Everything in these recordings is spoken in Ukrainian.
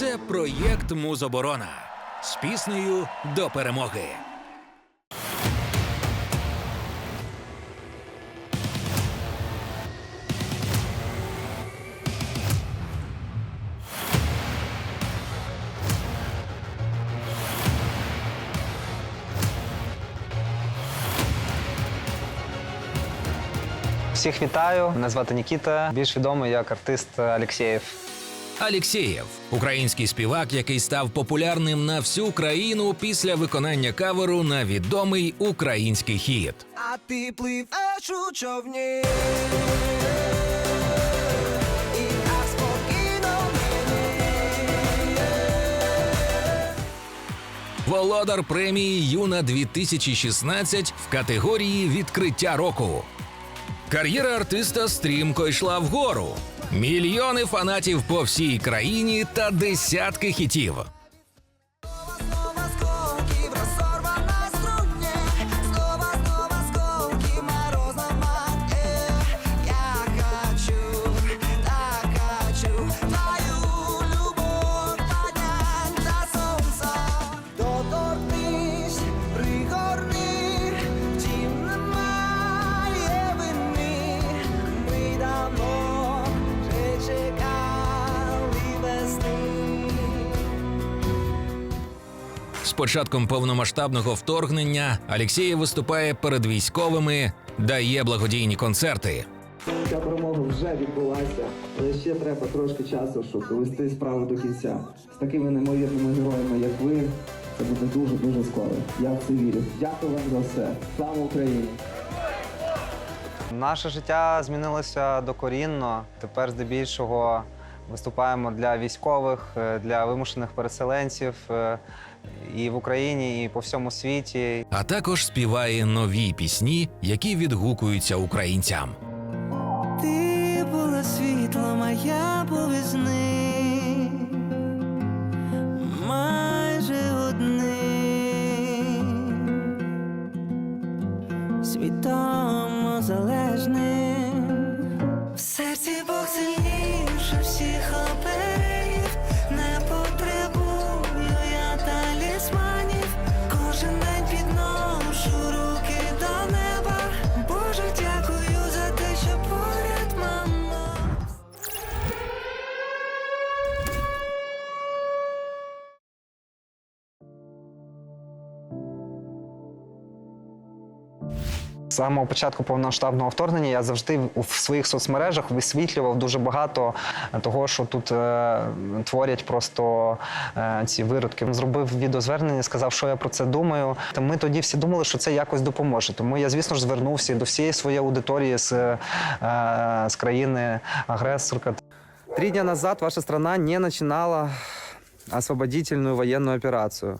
Це проєкт Музоборона з піснею до перемоги. Всіх вітаю. Мене звати Нікіта. Більш відомий як артист Алєксєєв. Алєксєєв український співак, який став популярним на всю країну після виконання каверу на відомий український хіт. А ти пливеш у човні. Володар премії Юна 2016 в категорії відкриття року. Кар'єра артиста стрімко йшла вгору. Мільйони фанатів по всій країні та десятки хітів. Початком повномасштабного вторгнення Алєксєєв виступає перед військовими, дає благодійні концерти. Ця перемога вже відбулася, але ще треба трошки часу, щоб довести справу до кінця. З такими неймовірними героями, як ви, це буде дуже дуже скоро. Я в це вірю. Дякую вам за все. Слава Україні! Наше життя змінилося докорінно. Тепер здебільшого виступаємо для військових, е, для вимушених переселенців е, і в Україні, і по всьому світі. А також співає нові пісні, які відгукуються українцям. Ти була світло, моя я самого початку повномасштабного вторгнення я завжди в своїх соцмережах висвітлював дуже багато того, що тут е, творять просто е, ці виродки. Зробив відеозвернення, сказав, що я про це думаю. Та ми тоді всі думали, що це якось допоможе. Тому я, звісно ж, звернувся до всієї своєї аудиторії з, е, з країни агресорка. Три дня назад ваша страна не починала освободительную военную операцию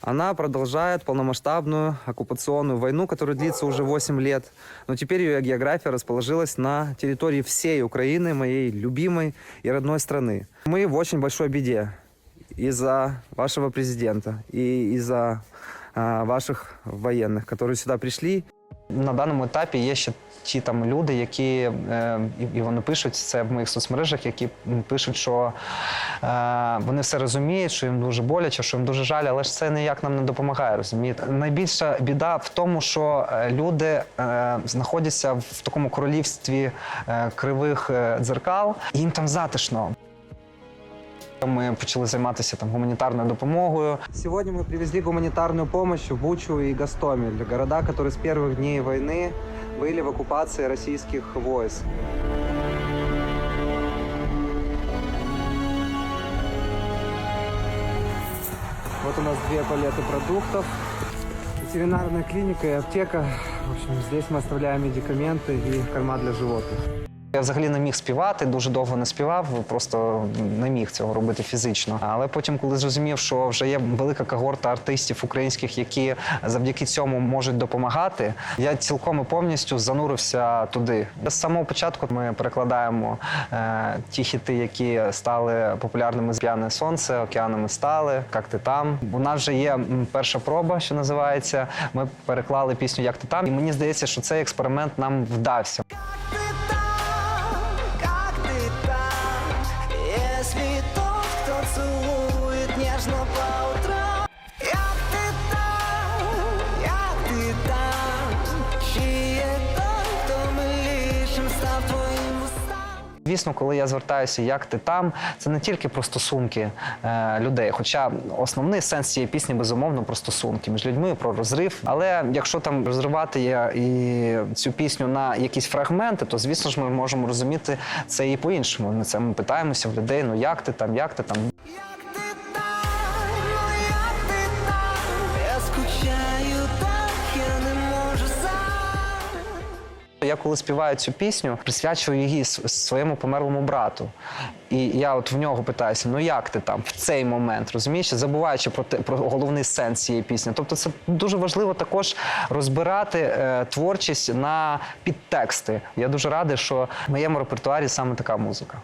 Она продолжает полномасштабную оккупационную войну, которая длится уже 8 лет. Но теперь ее география расположилась на территории всей Украины, моей любимой и родной страны. Мы в очень большой беде из-за вашего президента и из-за а, ваших военных, которые сюда пришли. На даному етапі є ще ті там люди, які е, і, вони пишуть це в моїх соцмережах, які пишуть, що е, вони все розуміють, що їм дуже боляче, що їм дуже жаль, але ж це ніяк нам не допомагає. Розумієте? Найбільша біда в тому, що е, люди знаходяться в такому королівстві кривих дзеркал, і їм там затишно. Ми почали займатися там гуманітарною допомогою. Сегодня мы привезли гуманитарную помощь в Бучу и Гастомель, города, которые с первых дней войны были в оккупации российских войск. Вот у нас две палеты продуктов. Ветеринарная клиника и аптека. В общем, здесь мы оставляем медикаменты и корма для животных. Я взагалі не міг співати, дуже довго не співав, просто не міг цього робити фізично. Але потім, коли зрозумів, що вже є велика когорта артистів українських, які завдяки цьому можуть допомагати, я цілком і повністю занурився туди. З самого початку ми перекладаємо е, ті хіти, які стали популярними з п'яне сонце, океанами стали, як ти там. У нас вже є перша проба, що називається. Ми переклали пісню Як ти там, і мені здається, що цей експеримент нам вдався. Звісно, коли я звертаюся, як ти там, це не тільки про стосунки е, людей. Хоча основний сенс цієї пісні безумовно про стосунки між людьми, про розрив. Але якщо там розривати я і цю пісню на якісь фрагменти, то звісно ж ми можемо розуміти це і по-іншому. Ми це ми питаємося в людей: ну як ти там, як ти там. Я коли співаю цю пісню, присвячую її своєму померлому брату. І я от в нього питаюся: ну як ти там в цей момент, розумієш, забуваючи про те про головний сенс цієї пісні. Тобто, це дуже важливо також розбирати е, творчість на підтексти. Я дуже радий, що в моєму репертуарі саме така музика.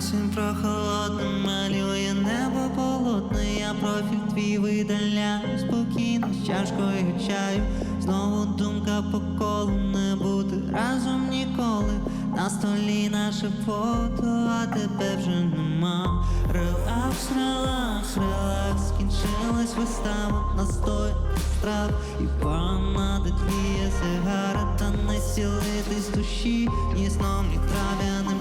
Цим прохолодним малює небо полотне, я профіль твій видаляю спокійно з чашкою чаю. Знову думка по колу не бути разом ніколи. На столі наше фото, а тебе вже нема. Релакс, релакс, релакс, скінчилась вистава, настой страв і пана, де твіє сигара, та не сілитись душі, ні сном, ні трав'яним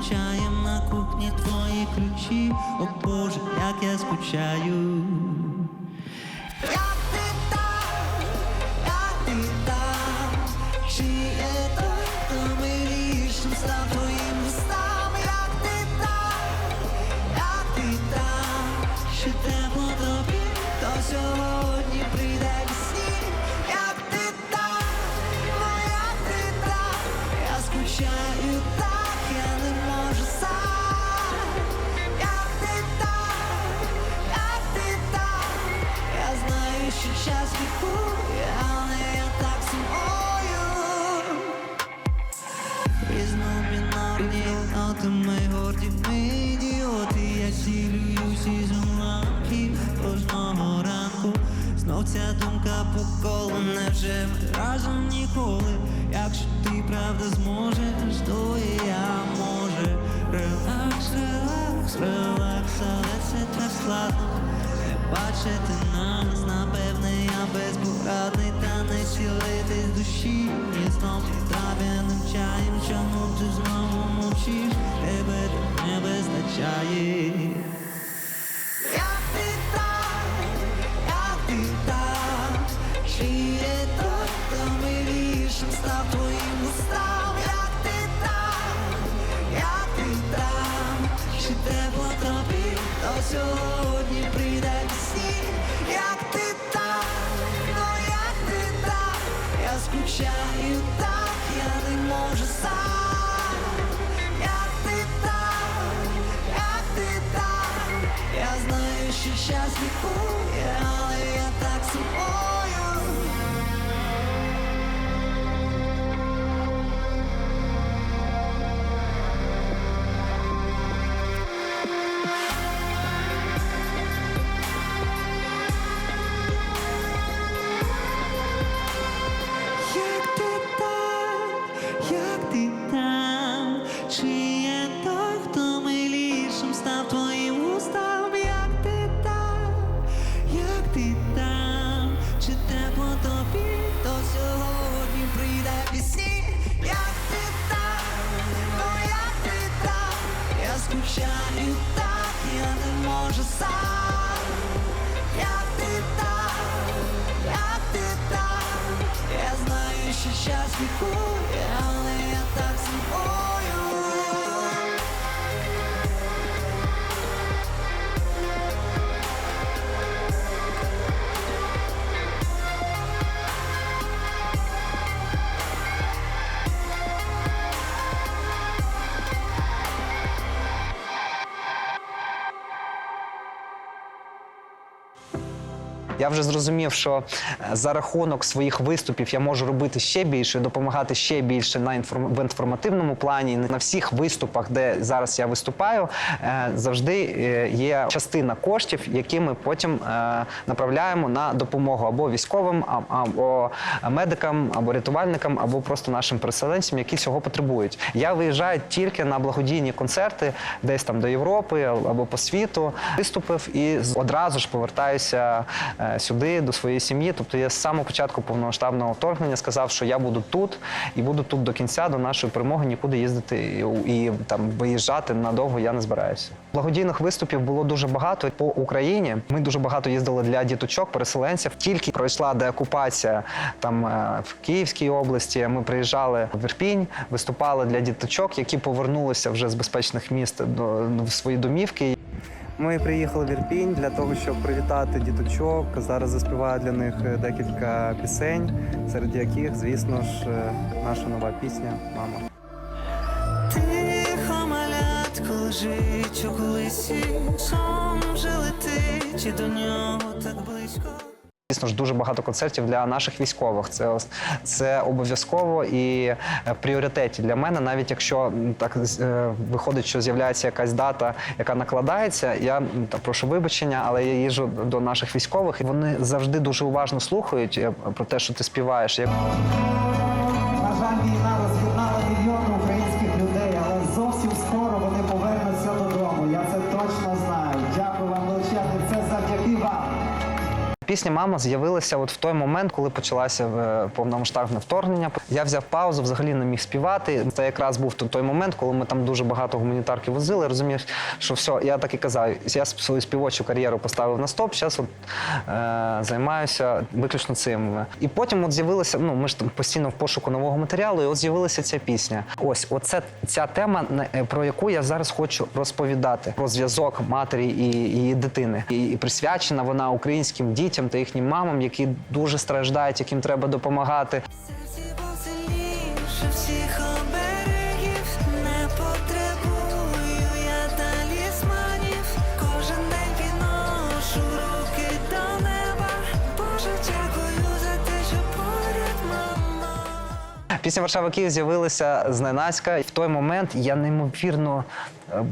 чаєм на кухні твої ключі. О Боже, як я скучаю. Як ти там, як ти там, чи є той, хто твоїм устам, як ти там, як ти там, чи тепло тобі, то сьогодні прийде весні, як ти там, як ти я скучаю так, я не я знаю, що час лікує, але я так сумую. Різнобінарні ноти ми горді, ми я цілююсь із уламків кожного ранку. Знов ця думка по колу невже разом ніколи. Якщо ти правда зможеш, то і складно. Бачити нас, напевне, я безпорадний, та не цілитись душі, ні знов трав'яним чаєм, чому ти знову мовчиш, тебе не вистачає. сьогодні прийде весні, як ти там, ну як ти там, я скучаю так, я не можу сам, як ти там, як ти там, я знаю, що час лікує, що час Я вже зрозумів, що е, за рахунок своїх виступів я можу робити ще більше, допомагати ще більше на інформ... в інформативному плані. На всіх виступах, де зараз я виступаю, е, завжди е, є частина коштів, які ми потім направляємо на допомогу або військовим, або медикам, або рятувальникам, або просто нашим переселенцям, які цього потребують. Я виїжджаю тільки на благодійні концерти, десь там до Європи або по світу. Виступив і одразу ж повертаюся сюди до своєї сім'ї. Тобто я з самого початку повномасштабного вторгнення сказав, що я буду тут і буду тут до кінця, до нашої перемоги, нікуди їздити і, там виїжджати надовго я не збираюся. Благодійних виступів було дуже багато по Україні. Ми дуже багато їздили для діточок, переселенців. Тільки пройшла деокупація там е, в Київській області. Ми приїжджали в Ірпінь, виступали для діточок, які повернулися вже з безпечних міст до в свої домівки. Ми приїхали в Ірпінь для того, щоб привітати діточок. Зараз заспіваю для них е, декілька пісень, серед яких, звісно ж, е, наша нова пісня Мама. Тихо малятко лежить у колисі, сон вже летить, і до нього так близько. Звісно ж, дуже багато концертів для наших військових. Це це обов'язково і е, в пріоритеті для мене. Навіть якщо так е, виходить, що з'являється якась дата, яка накладається, я та прошу вибачення, але я їжджу до наших військових, і вони завжди дуже уважно слухають е, про те, що ти співаєш. Пісня Мама з'явилася от в той момент, коли почалося е, повномасштабне вторгнення. Я взяв паузу, взагалі не міг співати. Це якраз був той момент, коли ми там дуже багато гуманітарки возили. Розумів, що все, я так і казав, я свою співочу кар'єру поставив на стоп. Зараз от, е, займаюся виключно цим. І потім от з'явилася, ну ми ж там постійно в пошуку нового матеріалу, і от з'явилася ця пісня. Ось, оце ця тема, е, про яку я зараз хочу розповідати: про зв'язок матері і її дитини. І присвячена вона українським дітям та їхнім мамам, які дуже страждають, яким треба допомагати. Пісня Варшава Київ з'явилася зненацька. І в той момент я неймовірно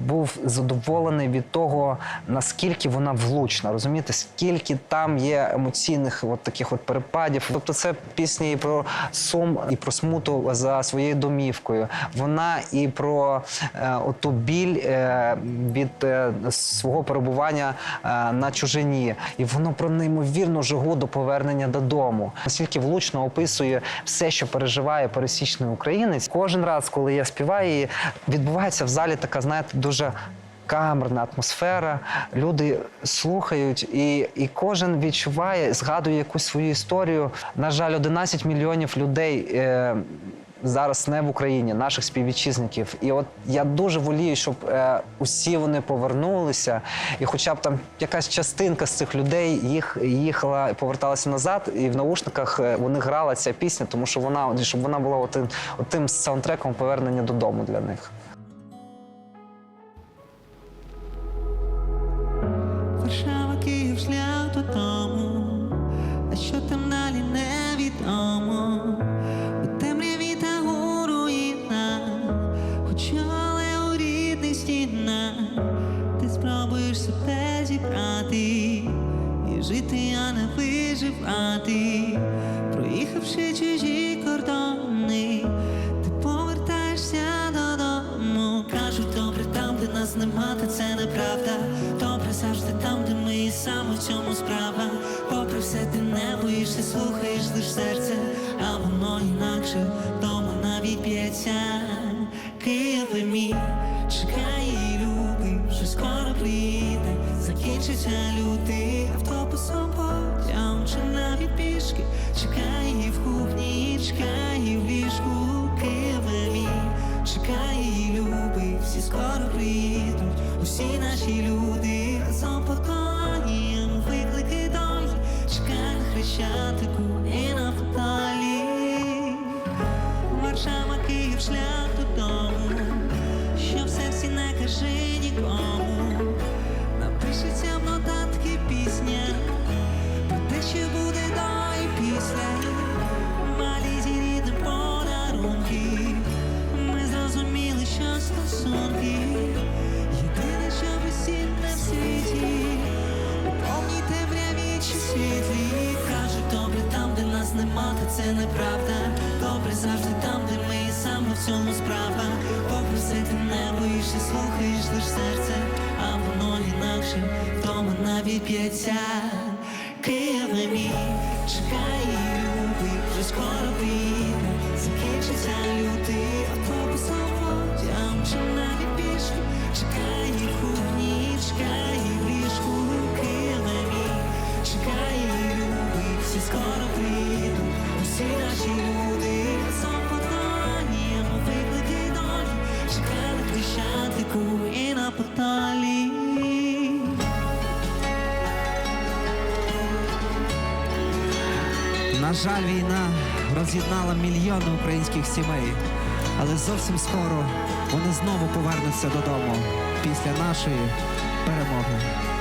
був задоволений від того, наскільки вона влучна. Розумієте, скільки там є емоційних от таких от перепадів. Тобто, це пісня і про сум, і про смуту за своєю домівкою. Вона і про е, оту біль е, від е, свого перебування е, на чужині. І воно про неймовірну жагу до повернення додому. Наскільки влучно описує все, що переживає пересічний українець. Кожен раз, коли я співаю, відбувається в залі така, знаєте, дуже. Камерна атмосфера, люди слухають, і, і кожен відчуває, згадує якусь свою історію. На жаль, 11 мільйонів людей е, зараз не в Україні, наших співвітчизників. І от я дуже волію, щоб е, усі вони повернулися, і хоча б там якась частинка з цих людей їх їхала, поверталася назад, і в наушниках е, вони грала ця пісня, тому що вона щоб вона була отим, отим саундтреком повернення додому для них. Виживати, проїхавши чужі кордони, ти повертаєшся додому. Кажуть, добре там, де нас нема, та це неправда. Добре завжди там, де ми і саме в цьому справа. Попри все, ти не боїшся, слухаєш лиш серце, а воно інакше вдома навіть б'ється. Києве мій, чекає любий, що скоро приїде, закінчиться лютий автобусом навіть. Чекає в кухні, чекає в ліжку, Києве мій, чекає любий, всі скоро приїдуть, усі наші люди разом по виклики долі, чекає хрещатику і на фоталі. Варшава, Київ, шлях додому, що в серці не кажи жаль, війна роз'єднала мільйони українських сімей, але зовсім скоро вони знову повернуться додому після нашої перемоги.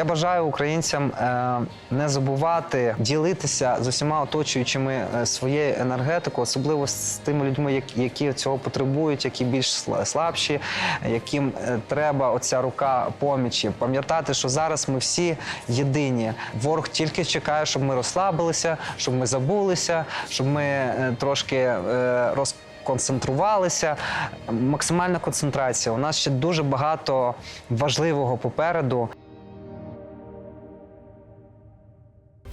Я бажаю українцям е, не забувати ділитися з усіма оточуючими е, своєю енергетикою, особливо з тими людьми, які цього потребують, які більш слабші, яким е, треба оця рука помічі. Пам'ятати, що зараз ми всі єдині. Ворог тільки чекає, щоб ми розслабилися, щоб ми забулися, щоб ми трошки роз концентрувалися. Максимальна концентрація. У нас ще дуже багато важливого попереду.